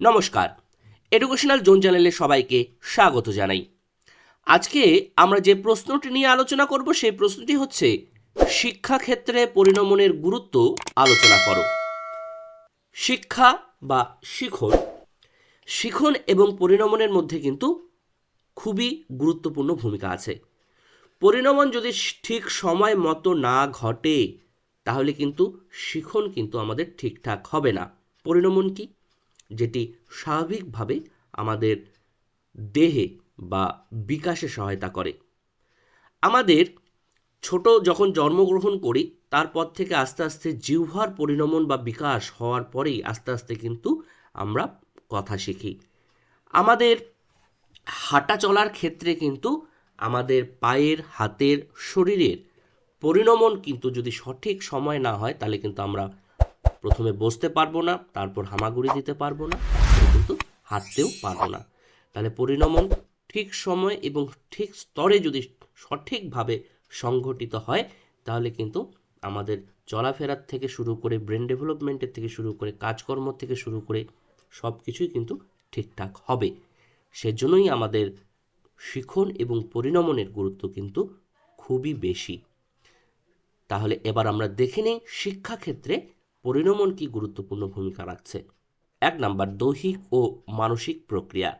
নমস্কার। Educational zone চ্যানেলে সবাইকে স্বাগত জানাই। আজকে আমরা যে প্রশ্নটি নিয়ে আলোচনা করব, সেই প্রশ্নটি হচ্ছে শিক্ষাক্ষেত্রে পরিণমনের গুরুত্ব আলোচনা করো। শিক্ষা বা শিখন শিখন এবং পরিণমনের মধ্যে কিন্তু খুবই গুরুত্বপূর্ণ ভূমিকা আছে। পরিণমন যদি ঠিক সময় মতো না ঘটে, তাহলে কিন্তু শিখন কিন্তু আমাদের ঠিকঠাক হবে না। পরিণমন কি? যেটি স্বাভাবিকভাবে আমাদের দেহে বা বিকাশে সহায়তা করে। আমাদের ছোট যখন জন্মগ্রহণ করি, তারপর থেকে আস্তে আস্তে জিহ্বার পরিণমন বা বিকাশ হওয়ার পরেই আস্তে আস্তে কিন্তু আমরা কথা শিখি। আমাদের হাঁটা চলার ক্ষেত্রে কিন্তু আমাদের পায়ের, হাতের, শরীরের পরিণমন কিন্তু যদি সঠিক সময় না হয়, তাহলে কিন্তু আমরা প্রথমে বসতে পারব না, তারপর হামাগুড়ি দিতে পারব না, কিন্তু হাঁটতেও পারব না। তাহলে পরিণমন ঠিক সময় এবং ঠিক স্তরে যদি সঠিকভাবে সংঘটিত হয়, তাহলে কিন্তু আমাদের চলাফেরার থেকে শুরু করে ব্রেন ডেভেলপমেন্টের থেকে শুরু করে কাজকর্ম থেকে শুরু করে সব কিছুই কিন্তু ঠিকঠাক হবে। সেজন্যই আমাদের শিখন এবং পরিণমনের গুরুত্ব কিন্তু খুবই বেশি। তাহলে এবার আমরা দেখে নিই শিক্ষাক্ষেত্রে পরিণমন কি গুরুত্বপূর্ণ ভূমিকা রাখছে? এক নাম্বার, দৈহিক ও মানসিক প্রক্রিয়া।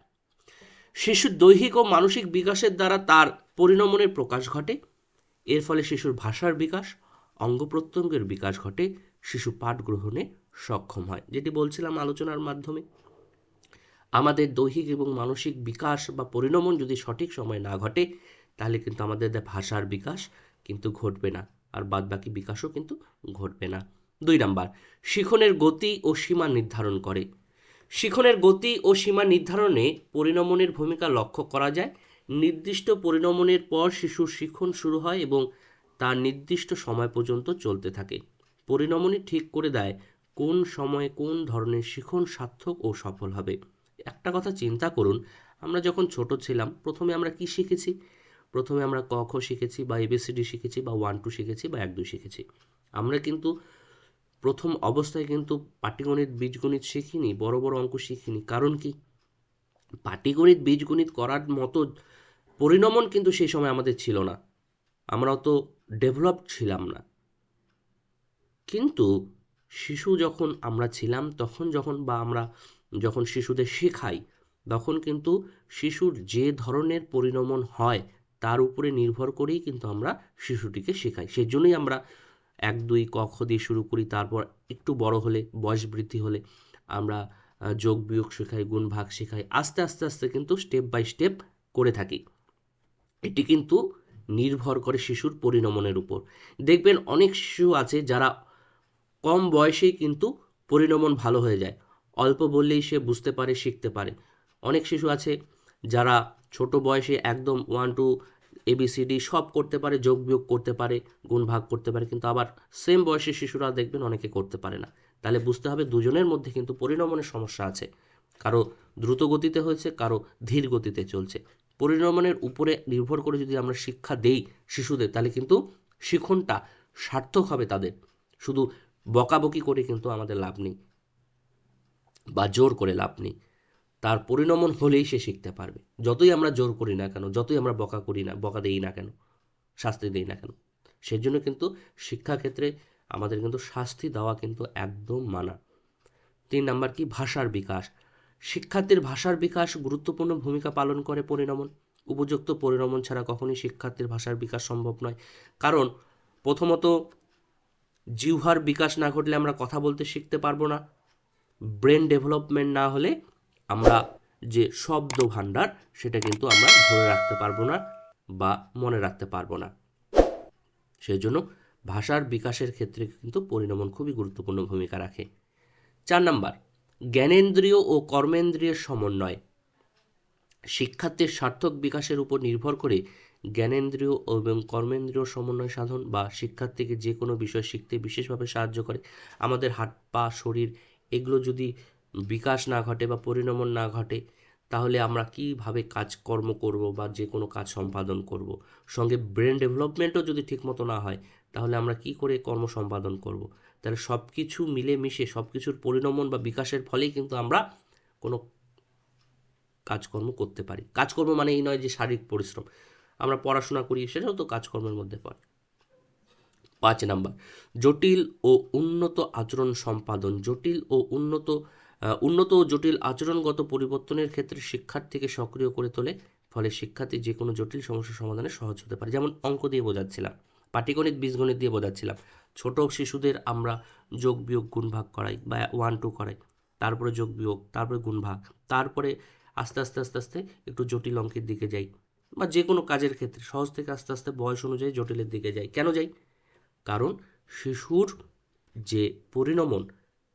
শিশুর দৈহিক ও মানসিক বিকাশের দ্বারা তার পরিণমনের প্রকাশ ঘটে। এর ফলে শিশুর ভাষার বিকাশ, অঙ্গ প্রত্যঙ্গের বিকাশ ঘটে। শিশু পাঠ গ্রহণে সক্ষম হয়, যেটি বলছিলাম আলোচনার মাধ্যমে। আমাদের দৈহিক এবং মানসিক বিকাশ বা পরিণমন যদি সঠিক সময় না ঘটে, তাহলে কিন্তু আমাদের ভাষার বিকাশ কিন্তু ঘটবে না। আর বাদবাকি বিকাশও কিন্তু ঘটবে না। দুই নাম্বার, শিখনের গতি ও সীমা নির্ধারণ করে। শিখনের গতি ও সীমা নির্ধারণে পরিণমনের ভূমিকা লক্ষ্য করা যায়। নির্দিষ্ট পরিণমনের পর শিশুর শিখন শুরু হয় এবং তার নির্দিষ্ট সময় পর্যন্ত চলতে থাকে। পরিণমনই ঠিক করে দেয় কোন সময়ে কোন ধরনের শিখন সার্থক ও সফল হবে। একটা কথা চিন্তা করুন, আমরা যখন ছোট ছিলাম, প্রথমে আমরা কি শিখেছি? প্রথমে আমরা ক, খ শিখেছি বা এবিসিডি শিখেছি বা ওয়ান, টু শিখেছি বা এক, দুই শিখেছি। আমরা কিন্তু প্রথম অবস্থায় কিন্তু পাটিগণিত, বীজগণিত শিখিনি, বড় বড় অঙ্ক শিখিনি। কারণ কি? পাটিগণিত, বীজগণিত করার মতো পরিণমন কিন্তু সেই সময় আমাদের ছিল না। আমরা অত ডেভেলপড ছিলাম না। কিন্তু শিশু যখন আমরা ছিলাম, তখন যখন বা আমরা যখন শিশুদের শেখাই, তখন কিন্তু শিশুর যে ধরনের পরিণমন হয়, তার উপরে নির্ভর করেই কিন্তু আমরা শিশুটিকে শেখাই। সেই জন্যই আমরা এক দুই কক্ষ দিয়ে শুরু করি, তারপর একটু বড় হলে, বয়স বৃদ্ধি হলে আমরা যোগ, বিয়োগ শেখাই, গুণ, ভাগ শেখাই, আস্তে আস্তে আস্তে কিন্তু স্টেপ বাই স্টেপ করে থাকি। এটি কিন্তু নির্ভর করে শিশুর পরিণমনের উপর। দেখবেন অনেক শিশু আছে যারা কম বয়সেই কিন্তু পরিণমন ভালো হয়ে যায়। অল্প বললেই সে বুঝতে পারে, শিখতে পারে। অনেক শিশু আছে যারা ছোট বয়সে একদম ওয়ান টু এবিসিডি সব করতে পারে, যোগ বিয়োগ করতে পারে, গুণ ভাগ করতে পারে, কিন্তু আবার সেম বয়সের শিশুরা দেখবেন অনেকে করতে পারে না। তাহলে বুঝতে হবে দুজনের মধ্যে কিন্তু পরিণমনের সমস্যা আছে। কারও দ্রুত গতিতে হয়েছে, কারও ধীর গতিতে চলছে। পরিণমনের উপরে নির্ভর করে যদি আমরা শিক্ষা দেই শিশুদের, তাহলে কিন্তু শিখনটা সার্থক হবে তাদের। শুধু বকাবকি করে কিন্তু আমাদের লাভ নেই বা জোর করে লাভ নেই। তার পরিণমন হলেই সে শিখতে পারবে। যতই আমরা জোর করি না কেন, যতই আমরা বকা করি না, বকা দিই না কেন, শাস্তি দিই না কেন সেই জন্য কিন্তু শিক্ষাক্ষেত্রে আমাদের কিন্তু শাস্তি দেওয়া কিন্তু একদম মানা। তিন নাম্বার কি? ভাষার বিকাশ। শিক্ষার্থীর ভাষার বিকাশ গুরুত্বপূর্ণ ভূমিকা পালন করে পরিণমন। উপযুক্ত পরিণমন ছাড়া কখনই শিক্ষার্থীর ভাষার বিকাশ সম্ভব নয়। কারণ প্রথমত, জিহ্বার বিকাশ না ঘটলে আমরা কথা বলতে শিখতে পারব না। ব্রেন ডেভেলপমেন্ট না হলে আমরা যে শব্দ ভাণ্ডার সেটা কিন্তু আমরা ধরে রাখতে পারব না বা মনে রাখতে পারব না। সেই জন্য ভাষার বিকাশের ক্ষেত্রে কিন্তু পরিণমন খুবই গুরুত্বপূর্ণ ভূমিকা রাখে। চার নাম্বার, জ্ঞানেন্দ্রিয় ও কর্মেন্দ্রিয়ের সমন্বয়। শিক্ষার্থীর সার্থক বিকাশের উপর নির্ভর করে জ্ঞানেন্দ্রীয় এবং কর্মেন্দ্রীয় সমন্বয় সাধন বা শিক্ষার্থীকে যে কোনো বিষয় শিখতে বিশেষভাবে সাহায্য করে। আমাদের হাত, পা, শরীর, এগুলো যদি বিকাশ না ঘটে বা পরিণমন না ঘটে, তাহলে আমরা কীভাবে কাজকর্ম করব বা যে কোনো কাজ সম্পাদন করব? সঙ্গে ব্রেন ডেভেলপমেন্টও যদি ঠিকমতো না হয়, তাহলে আমরা কি করে কর্ম সম্পাদন করব? তাহলে সব কিছু মিলেমিশে সব কিছুর পরিণমন বা বিকাশের ফলেই কিন্তু আমরা কোনো কাজকর্ম করতে পারি। কাজকর্ম মানে এই নয় যে শারীরিক পরিশ্রম। আমরা পড়াশোনা করি, সেটাও তো কাজকর্মের মধ্যে পড়ে। পাঁচ নাম্বার, জটিল ও উন্নত আচরণ সম্পাদন। জটিল ও উন্নত উন্নত ও জটিল আচরণগত পরিবর্তনের ক্ষেত্রে শিক্ষার্থীকে সক্রিয় করে তোলে, ফলে শিক্ষার্থী যে কোনো জটিল সমস্যা সমাধানে সহজ হতে পারে। যেমন অঙ্ক দিয়ে বোঝাচ্ছিলাম, পাটিগণিত, বীজগণিত দিয়ে বোঝাচ্ছিলাম। ছোট শিশুদের আমরা যোগ, বিয়োগ, গুণ ভাগ করাই বা ওয়ান টু করাই। তারপরে যোগ, বিয়োগ, তারপরে গুণ ভাগ। তারপরে আস্তে আস্তে আস্তে আস্তে একটু জটিল অঙ্কের দিকে যাই বা যে কোনো কাজের ক্ষেত্রে সহজ থেকে আস্তে আস্তে বয়স অনুযায়ী জটিলের দিকে যাই। কেন যাই? কারণ শিশুর যে পরিণমন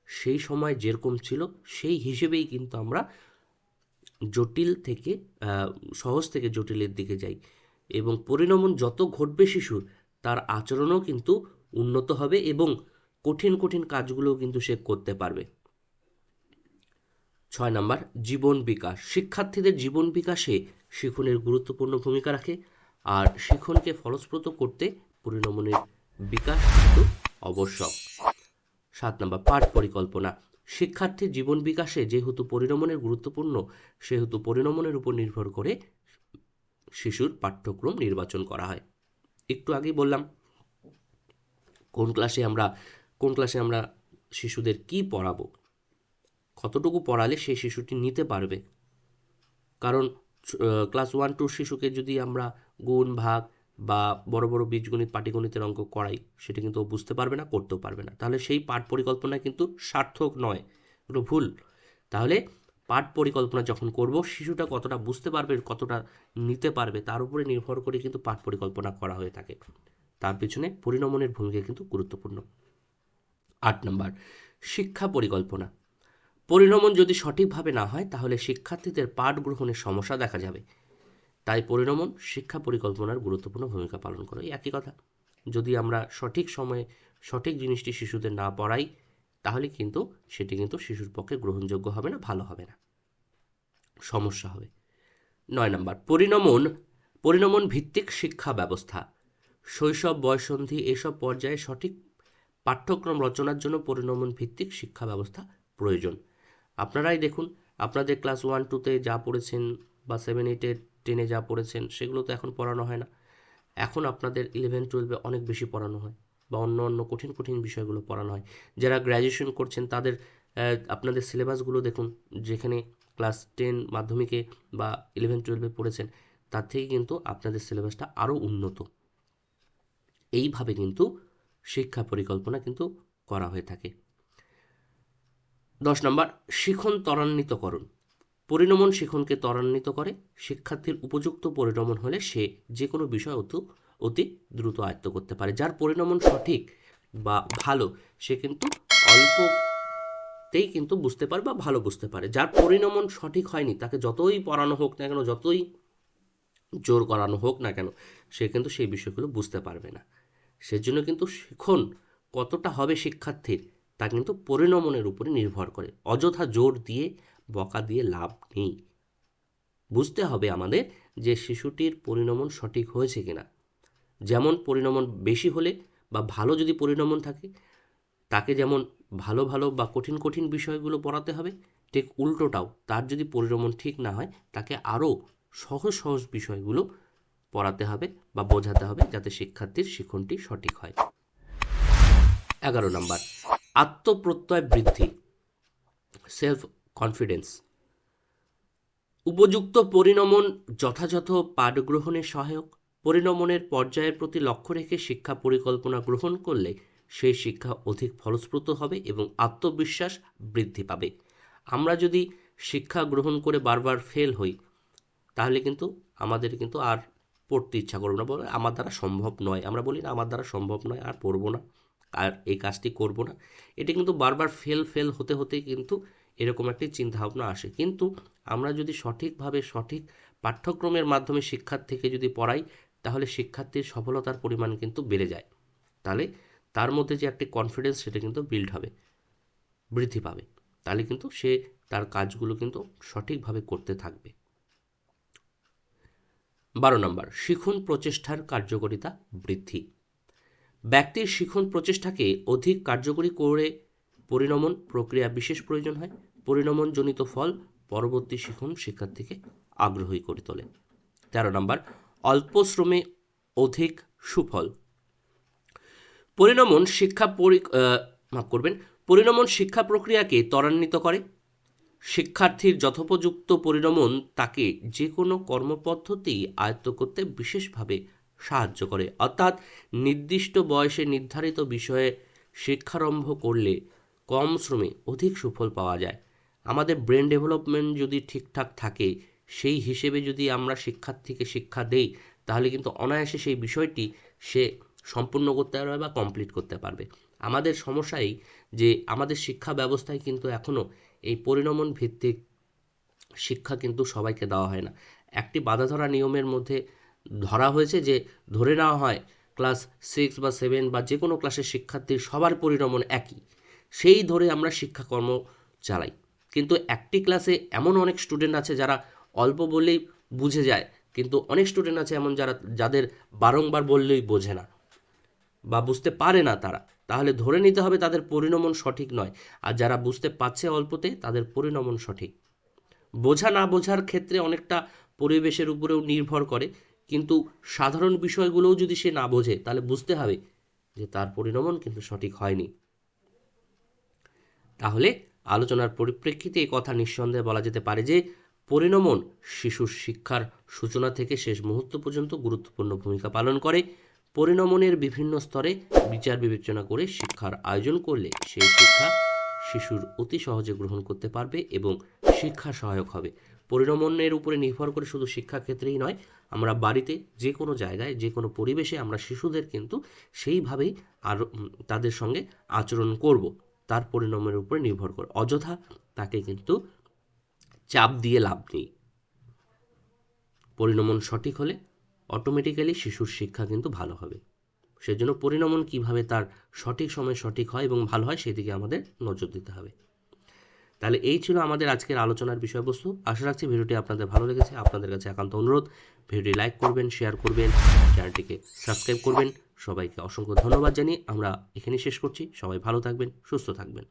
সেই সময় যেরকম ছিল, সেই হিসেবেই কিন্তু আমরা জটিল থেকে সহজ থেকে জটিলের দিকে যাই। এবং পরিণমন যত ঘটবে শিশুর, তার আচরণও কিন্তু উন্নত হবে এবং কঠিন কঠিন কাজগুলোও কিন্তু সে করতে পারবে। ছয় নম্বর, জীবন বিকাশ। শিক্ষার্থীদের জীবন বিকাশে শিখনের গুরুত্বপূর্ণ ভূমিকা রাখে আর শিখনকে ফলপ্রসূ করতে পরিণমনের বিকাশ কিন্তু আবশ্যক। সাত নম্বর পাঠ পরিকল্পনা। শিক্ষার্থীর জীবন বিকাশে যেহেতু পরিণমনের গুরুত্বপূর্ণ, সেহেতু পরিণমনের উপর নির্ভর করে শিশুর পাঠ্যক্রম নির্বাচন করা হয়। একটু আগেই বললাম, কোন ক্লাসে আমরা, কোন ক্লাসে আমরা শিশুদের কি পড়াবো? কতটুকু পড়ালে সেই শিশুটি নিতে পারবে? কারণ ক্লাস ওয়ান টুর শিশুকে যদি আমরা গুণ, ভাগ বা বড় বড় বীজগণিত পাটিগণিতের অঙ্ক করাই, সেটা কিন্তু ও বুঝতে পারবে না, করতেও পারবে না। তাহলে সেই পাঠ পরিকল্পনা কিন্তু সার্থক নয়। এগুলো ভুল। তাহলে পাঠ পরিকল্পনা যখন করব, শিশুটা কতটা বুঝতে পারবে, কতটা নিতে পারবে, তার উপরে নির্ভর করে কিন্তু পাঠ পরিকল্পনা করা হয়ে থাকে। তার পিছনে পরিণমনের ভূমিকা কিন্তু গুরুত্বপূর্ণ। আট নম্বর, শিক্ষা পরিকল্পনা। পরিণমন যদি সঠিকভাবে না হয়, তাহলে শিক্ষার্থীদের পাঠ গ্রহণের সমস্যা দেখা যাবে। তাই পরিণমন শিক্ষা পরিকল্পনার গুরুত্বপূর্ণ ভূমিকা পালন করে। এই একই কথা। যদি আমরা সঠিক সময়ে সঠিক জিনিসটি শিশুদের না পড়াই, তাহলে কিন্তু সেটি কিন্তু শিশুর পক্ষে গ্রহণযোগ্য হবে না, ভালো হবে না। সমস্যা হবে। নয় নম্বর, পরিণমন পরিণমন ভিত্তিক শিক্ষা ব্যবস্থা। শৈশব, বয়সন্ধি এসব পর্যায়ে সঠিক পাঠ্যক্রম রচনার জন্য পরিণমন ভিত্তিক শিক্ষা ব্যবস্থা প্রয়োজন। আপনারাই দেখুন, আপনাদের ক্লাস ওয়ান টুতে যা পড়েছেন বা সেভেন, এইটে টেনে যা পড়েছেন, সেগুলো তো এখন পড়ানো হয় না। এখন আপনাদের ইলেভেন টুয়েলভে অনেক বেশি পড়ানো হয় বা অন্য অন্য কঠিন কঠিন বিষয়গুলো পড়ানো হয়। যারা গ্র্যাজুয়েশন করছেন, তাদের আপনাদের সিলেবাসগুলো দেখুন, যেখানে ক্লাস টেন মাধ্যমিকে বা ইলেভেন টুয়েলভে পড়েছেন, তার থেকে কিন্তু আপনাদের সিলেবাসটা আরও উন্নত। এইভাবে কিন্তু শিক্ষা পরিকল্পনা কিন্তু করা হয়ে থাকে। দশ নম্বর, শিখন ত্বরান্বিতকরণ। পরিণমন শিখনকে ত্বরান্বিত করে। শিক্ষার্থীর উপযুক্ত পরিণমন হলে সে যে কোনো বিষয় অতি অতি দ্রুত আয়ত্ত করতে পারে। যার পরিণমন সঠিক বা ভালো, সে কিন্তু অল্পতেই কিন্তু বুঝতে পারে বা ভালো বুঝতে পারে। যার পরিণমন সঠিক হয়নি, তাকে যতই পড়ানো হোক না কেন, যতই জোর করানো হোক না কেন, সে কিন্তু সেই বিষয়গুলো বুঝতে পারবে না। সেজন্য কিন্তু শিখন কতটা হবে শিক্ষার্থীর, তা কিন্তু পরিণমনের উপরে নির্ভর করে। অযথা জোর দিয়ে বকা দিয়ে লাভ নেই। বুঝতে হবে আমাদের যে শিশুটির পরিণমন সঠিক হয়েছে কিনা। যেমন পরিণমন বেশি হলে বা ভালো যদি পরিণমন থাকে, তাকে যেমন ভালো ভালো বা কঠিন কঠিন বিষয়গুলো পড়াতে হবে, ঠিক উল্টোটাও তার যদি পরিণমন ঠিক না হয়, তাকে আরও সহজ সহজ বিষয়গুলো পড়াতে হবে বা বোঝাতে হবে যাতে শিক্ষার্থীর শিক্ষণটি সঠিক হয়। এগারো নম্বর, আত্মপ্রত্যয় বৃদ্ধি। সেলফ কনফিডেন্স উপযুক্ত পরিণমন যথাযথ পাঠ গ্রহণে সহায়ক। পরিণমনের পর্যায়ের প্রতি লক্ষ্য রেখে শিক্ষা পরিকল্পনা গ্রহণ করলে সেই শিক্ষা অধিক ফলপ্রসূ হবে এবং আত্মবিশ্বাস বৃদ্ধি পাবে। আমরা যদি শিক্ষা গ্রহণ করে বারবার ফেল হই, তাহলে কিন্তু আমাদের কিন্তু আর পড়তে ইচ্ছা করবে না। বলে আমার দ্বারা সম্ভব নয়। আমরা বলি না, আমার দ্বারা সম্ভব নয়, আর পড়ব না, আর এই কাজটি করব না। এটি কিন্তু বারবার ফেল ফেল হতে হতে কিন্তু এরকম একটি চিন্তাভাবনা আসে। কিন্তু আমরা যদি সঠিকভাবে সঠিক পাঠ্যক্রমের মাধ্যমে শিক্ষার্থীকে যদি পড়াই, তাহলে শিক্ষার্থীর সফলতার পরিমাণ কিন্তু বেড়ে যায়। তাহলে তার মধ্যে যে একটি কনফিডেন্স সেটা কিন্তু বিল্ড হবে, বৃদ্ধি পাবে। তাহলে কিন্তু সে তার কাজগুলো কিন্তু সঠিকভাবে করতে থাকবে। বারো নম্বর, শিখন প্রচেষ্টার কার্যকারিতা বৃদ্ধি। ব্যক্তির শিখন প্রচেষ্টাকে অধিক কার্যকরী করে পরিণমন প্রক্রিয়া বিশেষ প্রয়োজন হয়। পরিণমনজনিত ফল পরবর্তী শিখন শিক্ষার্থীকে আগ্রহী করে তোলে। তেরো নম্বর অল্প শ্রমে অধিক সুফল। পরিণমন শিক্ষা পরি মাফ করবেন, পরিণমন শিক্ষা প্রক্রিয়াকে ত্বরান্বিত করে। শিক্ষার্থীর যথোপযুক্ত পরিণমন তাকে যে কোনো কর্মপদ্ধতি আয়ত্ত করতে বিশেষভাবে সাহায্য করে। অর্থাৎ নির্দিষ্ট বয়সে নির্ধারিত বিষয়ে শিক্ষারম্ভ করলে কম শ্রমে অধিক সুফল পাওয়া যায়। আমাদের ব্রেন ডেভেলপমেন্ট যদি ঠিকঠাক থাকে, সেই হিসেবে যদি আমরা শিক্ষার্থীকে শিক্ষা দেই, তাহলে কিন্তু অনায়াসে সেই বিষয়টি সে সম্পূর্ণ করতে পারবে বা কমপ্লিট করতে পারবে। আমাদের সমস্যাই যে, আমাদের শিক্ষা ব্যবস্থায় কিন্তু এখনও এই পরিণমন ভিত্তিক শিক্ষা কিন্তু সবাইকে দেওয়া হয় না। একটি বাধা ধরা নিয়মের মধ্যে ধরা হয়েছে যে, ধরে নেওয়া হয় ক্লাস সিক্স বা সেভেন বা যে কোনো ক্লাসের শিক্ষার্থীর সবার পরিণমন একই। সেই ধরে আমরা শিক্ষাকর্ম চালাই। কিন্তু একটি ক্লাসে এমন অনেক স্টুডেন্ট আছে যারা অল্প বললেই বুঝে যায়, কিন্তু অনেক স্টুডেন্ট আছে এমন যারা, যাদের বারংবার বললেই বোঝে না বা বুঝতে পারে না তারা। তাহলে ধরে নিতে হবে তাদের পরিণমন সঠিক নয়। আর যারা বুঝতে পারছে অল্পতে, তাদের পরিণমন সঠিক। বোঝা না বোঝার ক্ষেত্রে অনেকটা পরিবেশের উপরেও নির্ভর করে, কিন্তু সাধারণ বিষয়গুলোও যদি সে না বোঝে, তাহলে বুঝতে হবে যে তার পরিণমন কিন্তু সঠিক হয়নি। তাহলে আলোচনার পরিপ্রেক্ষিতে এই কথা নিঃসন্দেহে বলা যেতে পারে যে পরিণমন শিশুর শিক্ষার সূচনা থেকে শেষ মুহূর্ত পর্যন্ত গুরুত্বপূর্ণ ভূমিকা পালন করে। পরিণমনের বিভিন্ন স্তরে বিচার বিবেচনা করে শিক্ষার আয়োজন করলে সেই শিক্ষা শিশুর অতি সহজে গ্রহণ করতে পারবে এবং শিক্ষা সহায়ক হবে। পরিণমনের উপরে নির্ভর করে শুধু শিক্ষাক্ষেত্রেই নয়, আমরা বাড়িতে যে কোনো জায়গায়, যে কোনো পরিবেশে আমরা শিশুদের কিন্তু সেইভাবেই আর তাদের সঙ্গে আচরণ করব। তার পরিণামের উপরে নির্ভর করে। অযথা তাকে কিন্তু চাপ দিয়ে লাভ নেই। পরিণমন সঠিক হলে অটোমেটিক্যালি শিশুর শিক্ষা কিন্তু ভালো হবে। সেজন্য পরিণমন কীভাবে তার সঠিক সময় সঠিক হয় এবং ভালো হয় সেদিকে আমাদের নজর দিতে হবে। তাহলে এই ছিল আমাদের আজকের আলোচনার বিষয়বস্তু। আশা রাখছি ভিডিওটি আপনাদের ভালো লেগেছে। আপনাদের কাছে একান্ত অনুরোধ। ভিডিওটি লাইক করবেন শেয়ার করবেন চ্যানেলটিকে সাবস্ক্রাইব করবেন। সবাইকে অসংখ্য ধন্যবাদ জানিয়ে আমরা এখানে শেষ করছি। সবাই ভালো থাকবেন সুস্থ থাকবেন।